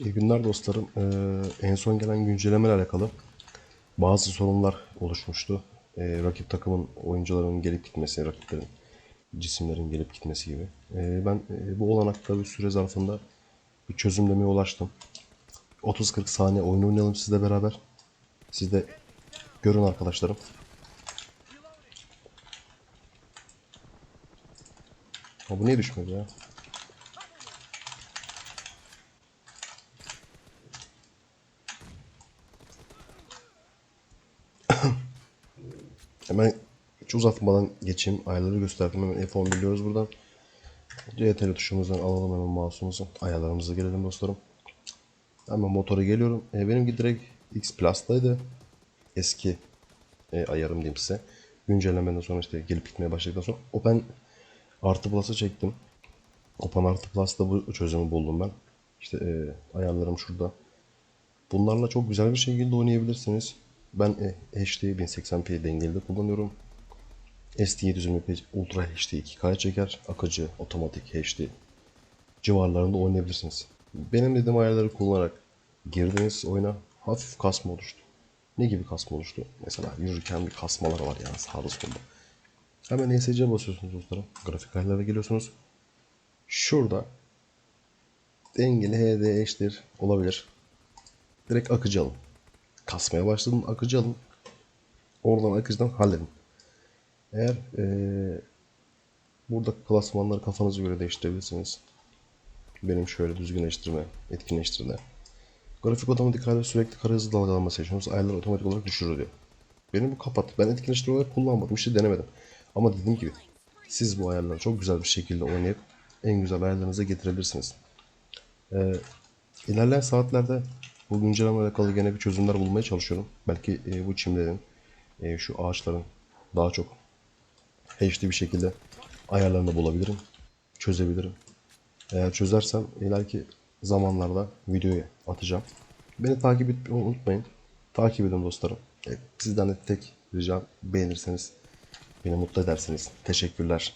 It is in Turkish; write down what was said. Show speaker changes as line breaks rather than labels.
İyi günler dostlarım. Ee, en son gelen güncellemeyle alakalı bazı sorunlar oluşmuştu. Ee, rakip takımın oyuncularının gelip gitmesi, rakiplerin cisimlerin gelip gitmesi gibi. Ee, ben e, bu olanakta bir süre zarfında bir çözümlemeye ulaştım. 30-40 saniye oyun oynayalım sizle beraber. Siz de görün arkadaşlarım. Ha, bu niye düşmedi ya? Hemen hiç uzatmadan geçeyim. Ayarları gösterdim. Hemen F10 biliyoruz buradan. CTRL tuşumuzdan alalım hemen mouse'umuzu. Ayarlarımıza gelelim dostlarım. Hemen motora geliyorum. E, benimki direkt X Plus'taydı. Eski e, ayarım diyeyim size. Güncellemeden sonra işte gelip gitmeye başladıktan sonra Open artı Plus'a çektim. Open artı Plus'ta bu çözümü buldum ben. İşte e, ayarlarım şurada. Bunlarla çok güzel bir şekilde oynayabilirsiniz. Ben e, HD 1080p dengeli de kullanıyorum. ST720p Ultra HD 2K çeker. Akıcı, otomatik HD civarlarında oynayabilirsiniz. Benim dediğim ayarları kullanarak girdiniz oyuna hafif kasma oluştu. Ne gibi kasma oluştu? Mesela yürürken bir kasmalar var yani sağda solda. Hemen ESC'ye basıyorsunuz dostlarım. Grafik ayarlara geliyorsunuz. Şurada dengeli HD eşittir olabilir. Direkt akıcı alın. Kasmaya başladın akıcı alın. Oradan akıcıdan halledin. Eğer eee burada klasmanları kafanıza göre değiştirebilirsiniz. Benim şöyle düzgünleştirme, etkinleştirme. Grafik otomatik ayarı sürekli kara hızı dalgalanma seçiyorsunuz. Ayarlar otomatik olarak düşürür diyor. Benim bu kapat. Ben etkinleştirme olarak kullanmadım. İşte denemedim. Ama dediğim gibi siz bu ayarları çok güzel bir şekilde oynayıp en güzel ayarlarınıza getirebilirsiniz. Ee, ilerleyen saatlerde bu güncellemeyle alakalı gene bir çözümler bulmaya çalışıyorum. Belki e, bu çimlerin, e, şu ağaçların daha çok HD bir şekilde ayarlarını bulabilirim. Çözebilirim. Eğer çözersem ileriki zamanlarda videoyu atacağım. Beni takip etmeyi unutmayın. Takip edin dostlarım. E, Sizden de tek ricam beğenirseniz beni mutlu edersiniz. Teşekkürler.